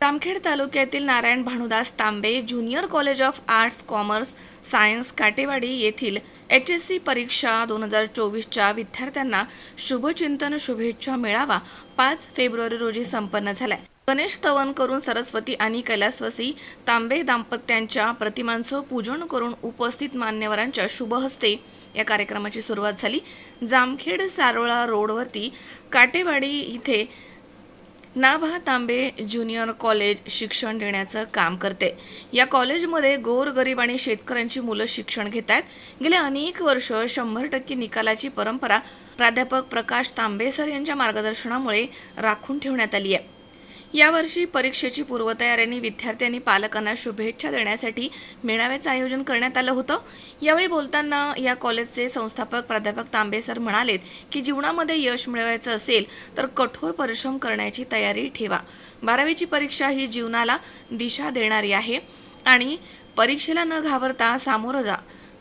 जामखेड तालुक्यातील Narayan Bhanudas Tambe junior college of arts commerce science Katewadi येथील H S C परीक्षा दोन हजार चोवीसच्या विद्यार्थ्यांना शुभचिंतन शुभेच्छा मेळावा. पाच फेब्रुवारी रोजी संपन्न झालाय. गणेश तवन करून सरस्वती आणि कैलासवसी तांबे दाम्पत्यांच्या प्रतिमांचं पूजन करून उपस्थित मान्यवरांच्या शुभहस्ते या कार्यक्रमाची सुरुवात झाली. जामखेड सारोळा रोडवरती काटेवाडी इथे नाभा तांबे ज्युनियर कॉलेज शिक्षण देण्याचं काम करते. या कॉलेजमध्ये गोरगरीब आणि शेतकऱ्यांची मुलं शिक्षण घेत आहेत गेल्या अनेक वर्ष शंभर टक्के निकालाची परंपरा प्राध्यापक प्रकाश तांबेसर यांच्या मार्गदर्शनामुळे राखून ठेवण्यात आली आहे. यावर्षी परीक्षेची पूर्वतयारी आणि विद्यार्थ्यांनी पालकांना शुभेच्छा देण्यासाठी मेळाव्याचं आयोजन करण्यात आलं होतं. यावेळी बोलताना या कॉलेजचे संस्थापक प्राध्यापक तांबे सर म्हणालेत की जीवनामध्ये यश मिळवायचं असेल तर कठोर परिश्रम करण्याची तयारी ठेवा. बारावीची परीक्षा ही जीवनाला दिशा देणारी आहे आणि परीक्षेला न घाबरता सामोरं जा.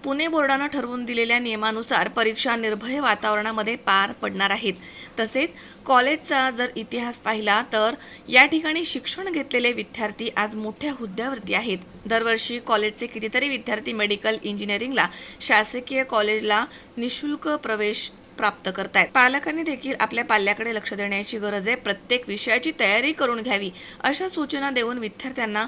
पुणे बोर्डानं ठरवून दिलेल्या नियमानुसार परीक्षा निर्भय वातावरणामध्ये पार पडणार आहेत. तसेच कॉलेजचा जर इतिहास पाहिला तर या ठिकाणी शिक्षण घेतलेले विद्यार्थी आज मोठ्या हुद्द्यावरती आहेत. दरवर्षी कॉलेजचे कितीतरी विद्यार्थी मेडिकल इंजिनिअरिंगला शासकीय कॉलेजला निशुल्क प्रवेश प्राप्त करतायत. पालकांनी देखील आपल्या पाल्याकडे लक्ष देण्याची गरज आहे. प्रत्येक विषयाची तयारी करून घ्यावी अशा सूचना देऊन विद्यार्थ्यांना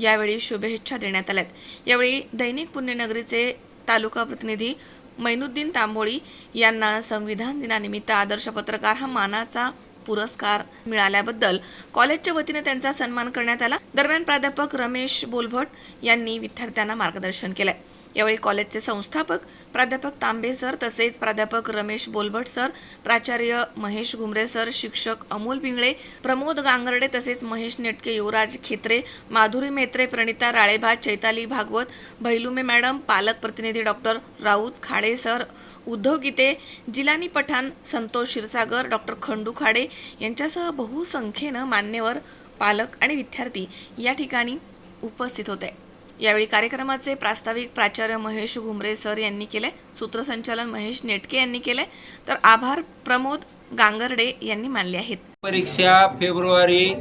यावेळी शुभेच्छा देण्यात आल्यात. यावेळी दैनिक पुण्यनगरीचे तालुका प्रतिनिधी मैनुद्दीन तांबोळी यांना संविधान दिनानिमित्त आदर्श पत्रकार हा मानाचा पुरस्कार मिळाल्याबद्दल कॉलेजच्या वतीने त्यांचा सन्मान करण्यात आला. दरम्यान प्राध्यापक रमेश बोलभट यांनी विद्यार्थ्यांना मार्गदर्शन केलंय. यावेळी कॉलेजचे संस्थापक प्राध्यापक तांबे सर तसेच प्राध्यापक रमेश बोलभट सर प्राचार्य महेश घुमरे सर शिक्षक अमोल पिंगळे प्रमोद गांगर्डे तसेच महेश नेटके युवराज खेत्रे माधुरी मेत्रे प्रणिता राळेभात चैताली भागवत भैलुमे मॅडम पालक प्रतिनिधी doctor Raut Khade sir Uddhav Gite Jilani Pathan Santosh Kshirsagar doctor Khandu Khade यांच्यासह बहुसंख्येनं मान्यवर पालक आणि विद्यार्थी या ठिकाणी उपस्थित होते. यावेळी कार्यक्रमाचे प्रास्ताविक प्राचार्य महेश घुमरे सर यांनी केले सूत्रसंचालन महेश नेटके यांनी केले. तर आभार प्रमोद गांगर्डे यांनी मानले आहेत. परीक्षा फेब्रुवारी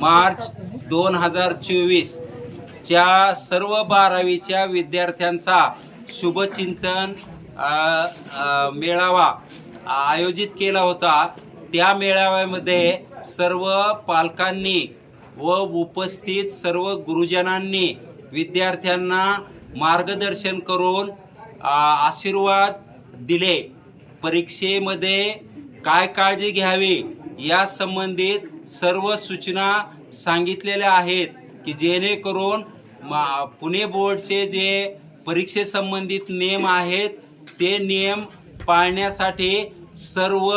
मार्च दोन हजार चोवीस च्या सर्व बारावीच्या विद्यार्थ्यांचा शुभचिंतन मेळावा आयोजित केला होता. त्या मेळाव्यामध्ये सर्व पालकांनी व उपस्थित सर्व गुरुजनांनी विद्यार्थ्यांना मार्गदर्शन करून आशीर्वाद दिले. परीक्षेमध्ये काय काळजी घ्यावी या संबंधित सर्व सूचना सांगितलेल्या आहेत की जेणेकरून मा- पुणे बोर्डचे जे परीक्षेसंबंधित नियम आहेत ते नियम पाळण्यासाठी सर्व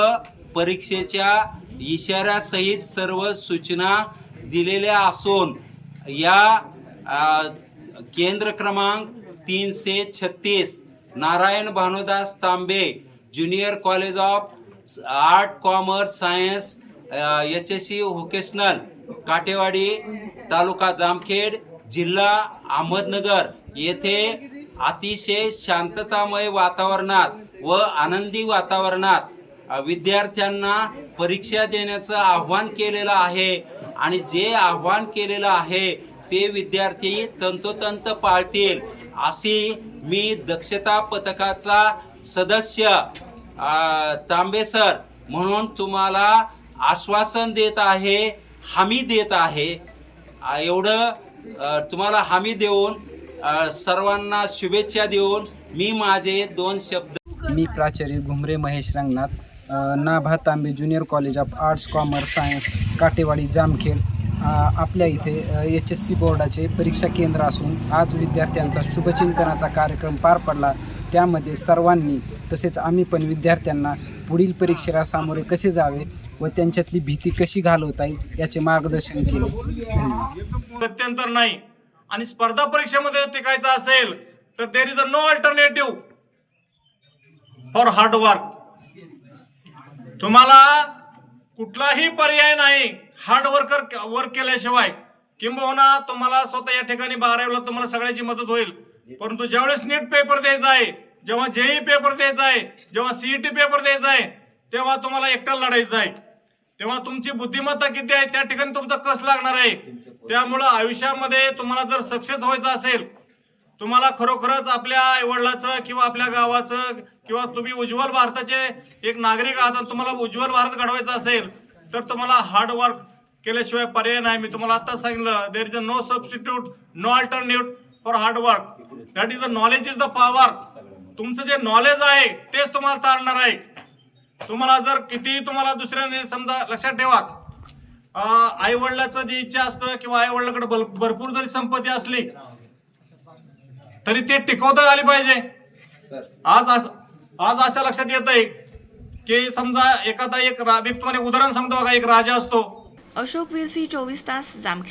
परीक्षेच्या इशाऱ्यासहित सर्व सूचना दिलेल्या असून या केंद्र क्रमांक तीनशे छत्तीस Narayan Bhanudas Tambe junior college of art commerce science H S C vocational Katewadi तालुका जामखेड जिल्हा अहमदनगर. येथे अतिशय शांततामय वातावरणात व आनंदी वातावरणात विद्यार्थ्यांना परीक्षा देण्याचं आव्हान केलेलं आहे. आणि जे आव्हान केलेलं आहे ते विद्यार्थी तंतोतंत पाळतील. अशी मी दक्षता पथकाचा सदस्य तांबेसर तांबे सर म्हणून तुम्हाला आश्वासन देत आहे हमी देत आहे. एवढं तुम्हाला हमी देऊन सर्वांना शुभेच्छा देऊन मी माझे दोन शब्द मी प्राचार्य घुमरे महेश रंगनाथ. नाभा Tambe junior college of arts commerce science Katewadi Jamkhed आपल्या इथे एच एस सी बोर्डाचे परीक्षा केंद्र असून आज विद्यार्थ्यांचा शुभचिंतनाचा कार्यक्रम पार पडला. त्यामध्ये सर्वांनी तसेच आम्ही पण विद्यार्थ्यांना पुढील परीक्षेला सामोरे कसे जावे व त्यांच्यातली भीती कशी घालवता येईल याचे मार्गदर्शन केले. धन्यवाद नाही. आणि स्पर्धा परीक्षेमध्ये टिकायचं असेल तर there is a no alternative for hard work तुम्हाला कुठलाही पर्याय नाही हार्ड वर्कर वर्क केल्याशिवाय. किंबहुना तुम्हाला स्वतः या ठिकाणी बारावीला तुम्हाला सगळ्याची मदत होईल. परंतु ज्यावेळेस नीट पेपर द्यायचा आहे जेव्हा जेई पेपर द्यायचा आहे जेव्हा सीईटी पेपर द्यायचा आहे तेव्हा तुम्हाला एकट्याला लढायचं आहे. तेव्हा तुमची बुद्धिमत्ता किती आहे त्या ठिकाणी तुमचा कस लागणार आहे? त्यामुळं आयुष्यामध्ये तुम्हाला जर सक्सेस व्हायचं असेल तुम्हाला खरोखरच आपल्या आईवडिलाचं किंवा आपल्या गावाचं किंवा तुम्ही उज्ज्वल भारताचे एक नागरिक आहात आणि तुम्हाला उज्ज्वल भारत घडवायचा असेल तर तुम्हाला हार्ड वर्क केल्याशिवाय पर्याय नाही. मी तुम्हाला आता सांगितलं there is a no substitute no alternate for hard work that is the knowledge is the power तुमचं जे नॉलेज आहे तेच तुम्हाला तारणार आहे. तुम्हाला जर कितीही तुम्हाला दुसऱ्याने समजा लक्षात ठेवा. आई वडिलाचं जी इच्छा असतं किंवा आई वडिलाकडे भरपूर जरी संपत्ती असली तरी ते टिकवता आली पाहिजे. आज अस- आज असं लक्षात येत आहे की समजा एखादा एक रा- मी तुम्हाला उदाहरण सांगतो बघा एक राजा असतो. अशोक वीरसी चोवीस तास जामखेड.